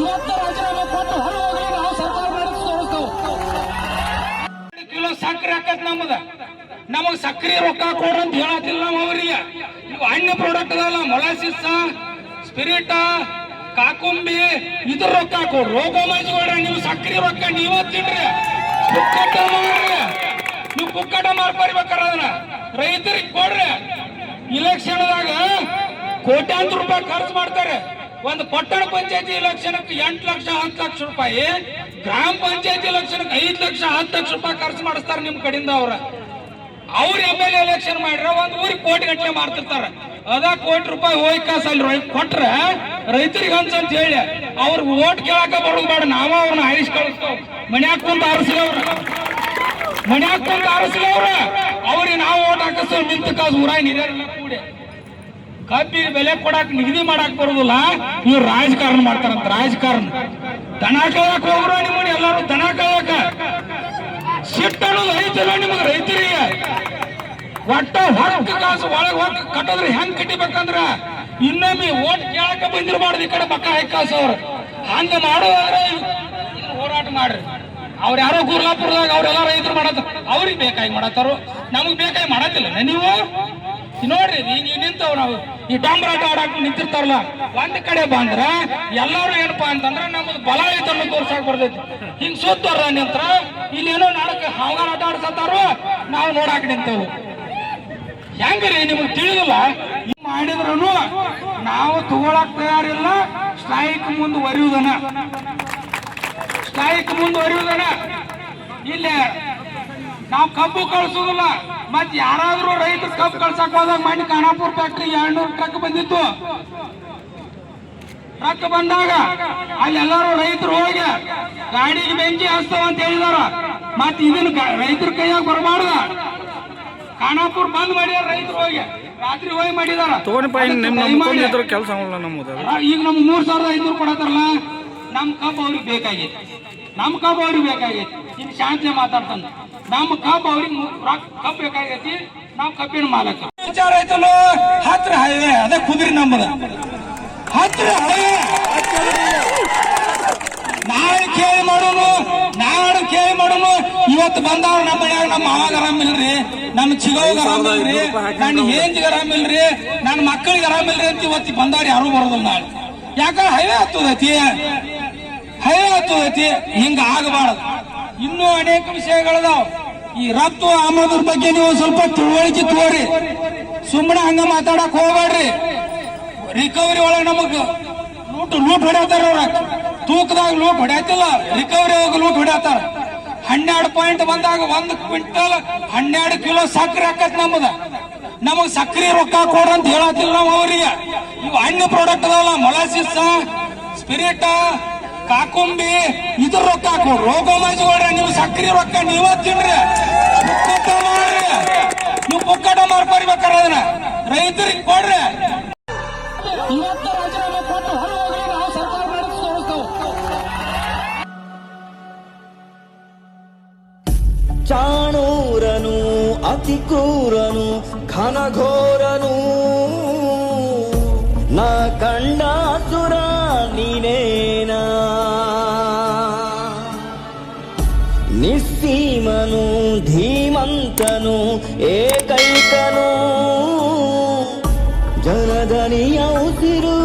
ಇವತ್ತು ರಾಜೀನಾಮೆ ಕೊಟ್ಟು ಹೊರ ಹೋಗಿ ನಾವು ಸರ್ಕಾರ ನಡೆಸಿ ತೋರಿಸ್ತೇವೆ. ಕಿಲೋ ಸಕ್ಕರೆ ಹಾಕತ್ ನಮ್ಮದ ನಮಗ್ ಸಕ್ಕರೆ ರೊಕ್ಕ ಕೊಡ್ರಿ ಅಂತ ಹೇಳತ್ತಿಲ್ಲ ನಾವು ಅವ್ರಿಗೆ. ಇವು ಹಣ್ಣು ಪ್ರಾಡಕ್ಟ್ ಅದಲ್ಲ ಮೊಲಾಸಿಸ್, ಸ್ಪಿರಿಟಾ, ಕಾಕುಂಬಿ, ಇದ್ರ ರೊಕ್ಕ ಕೊಡ್ರಿ ರೋಗ ಕೊಡ್ರಿ ನೀವು ಸಕ್ಕರೆ ರೊಕ್ಕ ನೀವ ತಿನ್ರಿ. ಪುಕ್ಕಟ ಮಾಡ್ರಿ ನೀವು ಪುಕ್ಕಟ ಮಾರ್ಪರಿಬೇಕಾರ ಅದನ್ನ. ರೈತರಿಗೆ ಕೊಡ್ರಿ. ಇಲೆಕ್ಷನ್ದಾಗ ಕೋಟ್ಯಾಂತರ ರೂಪಾಯಿ ಖರ್ಚು ಮಾಡ್ತಾರೆ. ಒಂದು ಪಟ್ಟಣ ಪಂಚಾಯತಿ ಇಲೆಕ್ಷನ್ಕ್ಕೆ ಎಂಟು ಲಕ್ಷ, ಹತ್ತು ಲಕ್ಷ ರೂಪಾಯಿ. ಗ್ರಾಮ ಪಂಚಾಯತಿ ಇಲೆಕ್ಷನ್ಗೆ ಐದು ಲಕ್ಷ, ಹತ್ತು ಲಕ್ಷ ರೂಪಾಯಿ ಖರ್ಚು ಮಾಡಿಸ್ತಾರೆ ನಿಮ್ ಕಡೆಯಿಂದ ಅವ್ರ. ಅವ್ರ ಎಂ ಎಲ್ ಎಲೆಕ್ಷನ್ ಮಾಡ್ರ ಒಂದ್ ಊರಿಗೆ ಕೋಟಿ ಗಟ್ಟಲೆ ಮಾಡ್ತಿರ್ತಾರ. ಅದ ಕೋಟಿ ರೂಪಾಯಿ ಹೋಗಿ ಕಾಸಲ್ ರೊಯ್ ಕೊಟ್ರ ರೈತರಿಗೆ ಅಂತ ಹೇಳಿ ಅವ್ರ ಓಟ್ ಕೇಳಾಕ ಬರೋದು ಬೇಡ. ನಾವ ಅವ್ರನ್ನ ಆರಿಸ್ ಕಳಿಸ್ತಾವ್. ಮನ್ಯಾಗ ಕುಂತ ಆರಿಸ್ಲಿ ಅವ್ರ. ಮನ್ಯಾಗ ಕುಂತ ಆರಿಸ್ಲಿ ಅವ್ರ. ಅವ್ರಿಗೆ ನಾವು ಓಟ್ ಹಾಕಿಸ್ತೇವ್ ನಿಂತ ಕಾಸು ಊರಾಗ ನೀರಲ್ಲ ಕೂಡಿ. ಕಬ್ಬಿಗೆ ಬೆಲೆ ಕೊಡಾಕ್ ನಿಗದಿ ಮಾಡಾಕ್ ಬರುದಿಲ್ಲ, ಇವ್ರು ರಾಜಕಾರಣ ಮಾಡ್ತಾರಂತ, ರಾಜಕಾರಣ. ದನ ಕಾಯಕ್ ಹೋಗ್ರು ನಿಮ್ಮನ್ನ ಎಲ್ಲಾರು, ದನ ಕಾಯಕ ಸಿಟ್ಟು ಅನ್ನೋದು ಐತಲ್ಲ ನಿಮಗೆ ರೈತರಿಗೆ ಒಟ್ಟ ಹೊಕ್ಕ ಕಾಸು ಒಳಗ್ ಹೊಕ್ಕ ಕಟ್ಟದ್ರೆ ಹೆಂಗ್ ಕಟ್ಟಿಬೇಕಂದ್ರ? ಇನ್ನೊಮ್ಮೆ ಓಟ್ ಕೇಳಕ ಬಂದಿರಬಾರ್ದು ಈ ಕಡೆ ಬಕ್ಕ ಹೈಕಾಸ್ ಅವ್ರು. ಹಂಗ ಮಾಡೋದ್ರೆ ಹೋರಾಟ ಮಾಡ್ರಿ. ಅವ್ರ ಯಾರೋ ಗುರ್ಲಾಪುರದಾಗ ಅವ್ರೆಲ್ಲ ರೈತರು ಮಾಡತ್ತ, ಅವ್ರಿಗೆ ಬೇಕಾಗಿ ಮಾಡತ್ತಾರೋ? ನಮಗ್ ಬೇಕಾಗಿ ಮಾಡತ್ತಿಲ್ಲ, ನೀವು? ನೋಡ್ರಿ ನೀವು ನಿಂತವ್ ನಾವು. ಈ ಡಾಂಬರಾಟ ಆಡಾಕ ನಿಂತಿರ್ತಾರಲ್ಲ, ಒಂದ್ ಕಡೆ ಬಂದ್ರ ಎಲ್ಲಾರು ಏನಪ್ಪಾ ಅಂತಂದ್ರ ನಮ್ದು ಬಲ ಐತನ್ನು ತೋರ್ಸಾಕ್ ಬರ್ತೈತಿ. ಹಿಂಗ್ ಸುತ್ತವ್ರ ನಿಂತ್ರ ಇಲ್ಲೇನೋ ನಾಡಕ ಹಾವ್ಗಾರ ಆಟ ನಾವು ನೋಡಾಕ ನಿಂತವು. ಹೆಂಗ್ರಿ ನಿಮ್ಗೆ ತಿಳಿದಿಲ್ಲ? ಮಾಡಿದ್ರು ನಾವು ತಗೊಳಕ್ ತಯಾರಿಲ್ಲ, ಸ್ಟ್ರೈಕ್ ಮುಂದುವರಿಯುವುದನ ಸ್ಟ್ರೈಕ್ ಒರಿಯುದನ. ಇಲ್ಲಿ ನಾವು ಕಬ್ಬು ಕಳ್ಸೋದಿಲ್ಲ. ಮತ್ ಯಾರಾದ್ರೂ ರೈತರು ಕಬ್ಬು ಕಳ್ಸಕ್ ಹೋದಾಗ ಮಾಡಿ ಖಾನಾಪುರ್ ಫ್ಯಾಕ್ಟ್ರಿ ಎರಡ್ನೂರು ಟ್ರಕ್ ಬಂದಿತ್ತು. ಟ್ರಕ್ ಬಂದಾಗ ಅಲ್ಲಿ ಎಲ್ಲರೂ ರೈತರು ಹೋಗಿ ಗಾಡಿಗೆ ಬೆಂಕಿ ಹಚ್ತಾವ ಅಂತ ಹೇಳಿದಾರ. ಮತ್ ಇದನ್ನ ರೈತರ ಕೈಯಾಗ ಬರಬಾರ್ದ. ಖಾನಾಪುರ್ ಬಂದ್ ಮಾಡ್ಯಾರ ರೈತರು ಹೋಗಿ. ರಾತ್ರಿ ಹೋಗಿ ಮಾಡಿದಾರ. ಕೆಲಸ ಈಗ ನಮ್ಗೆ ಮೂರ್ ಸಾವಿರದ ಐನೂರು ಕೊಡತ್ತಾರಲ್ಲ ನಮ್ ಕಬ್ಬು ಅವ್ರಿಗೆ ಬೇಕಾಗಿತ್ತು ನಮ್ ಕಬ್ಬು ಅವ್ರಿಗೆ ಬೇಕಾಗಿತ್ತು ಇನ್ ಶಾಂತಿ ಮಾತಾಡ್ತಾನ. ನಮ್ ಕಬ್ಬು ಅವ್ರಿಗೆ ಕಬ್ಬು ಬೇಕಾಗೈತಿ, ನಾವ್ ಕಬ್ಬಿನ ಮಾಲಕ. ವಿಚಾರ ಐತಲ್ಲ ಹತ್ರ ಹೈವೇ, ಅದೇ ಕುದುರೆ ನಮ್ಮದ. ಹತ್ರ ನಾಳೆ ಕೇಳಿ ಮಾಡೋನು, ನಾಡು ಕೇಳಿ ಮಾಡೋನು, ಇವತ್ತು ಬಂದವ್ರು ನಮ್ಮ ಮನ್ಯಾಗ ನಮ್ಮ ಮಾವಾಗ ಆರಾಮಿಲ್ರಿ ನನ್ನ ಚಿಗೋಗ ಆರಾಮಿಲ್ರಿ ನನ್ನ ಹೇಂಜಿಗೆ ಆರಾಮಿಲ್ರಿ ನನ್ನ ಮಕ್ಕಳಿಗೆ ಆರಾಮಿಲ್ರಿ ಅಂತ ಇವತ್ತು ಬಂದವ್ರು ಯಾರು ಬರೋದಿಲ್ಲ ನಾಳೆ. ಯಾಕಂದ್ರೆ ಹೈವೇ ಹತ್ತದೈತಿ? ಹೈವೇ ಹತ್ತದೈತಿ? ಹಿಂಗ ಆಗಬಾರದು. ಇನ್ನೂ ಅನೇಕ ವಿಷಯಗಳದಾವ್. ಈ ರಫ್ತು ಆಮದ್ರ ಬಗ್ಗೆ ನೀವು ಸ್ವಲ್ಪ ತಿಳುವಳಿಕೆ ತೋರಿ. ಸುಮ್ಮನೆ ಹಂಗ ಮಾತಾಡಕ್ ಹೋಗ್ಬೇಡ್ರಿ. ರಿಕವರಿ ಒಳಗೆ ನಮಗ್ ಲೂಟ್ ಲೂಟ್ ಹೊಡ್ಯಾತಾರ ಅವ್ರ. ತೂಕದಾಗ ಲೂಟ್ ಹೊಡ್ಯಾತಿಲ್ಲ. ರಿಕವರಿ ಒಳಗೆ ಲೂಟ್ ಹೊಡ್ಯಾತಾರ. ಹನ್ನೆರಡು ಪಾಯಿಂಟ್ ಬಂದಾಗ ಒಂದ್ ಕ್ವಿಂಟಲ್ ಹನ್ನೆರಡು ಕಿಲೋ ಸಕ್ಕರೆ ಹಾಕತ್ ನಮ್ಮದ ನಮಗ್ ಸಕ್ಕರೆ ರೊಕ್ಕ ಕೊಡ್ರಿ ಅಂತ ಹೇಳತ್ತಿಲ್ಲ ನಾವು ಅವ್ರಿಗೆ. ಇವು ಹಣ್ಣು ಪ್ರಾಡಕ್ಟ್ ಅದಲ್ಲ ಮೊಲಾಸಿಸ್ ಸ್ಪಿರಿಟ್ ಕಾಕುಂಬಿ ಇದ್ರ ರೊಕ್ಕ ಹಾಕು. ರೋಗ ಕೊಡ್ರಿ ನೀವು ಸಕ್ರಿಯ ರೊಕ್ಕ ನೀವ ತಿನ್ರಿ. ಮಾಡ್ರಿ ನೀವು ಪುಕ್ಕಟ ಮಾಡ್ಕೊಡ್ಬೇಕಾರ ಅದನ್ನ. ರೈತರಿಗೆ ಕೊಡ್ರಿ. ಇವತ್ತು ಕೊಟ್ಟು ಹೊರ ಹೋಗಿ ನಾವು ಸರ್ಕಾರ ನಡೆಸಿ ತೋರಿಸ್ತೇವೆ ಚಾಣೂರನು ಅತಿ ಕ್ರೂರನು ಘನಘೋರನು. అంతను ఏకైకను. జనదని అవుసిరు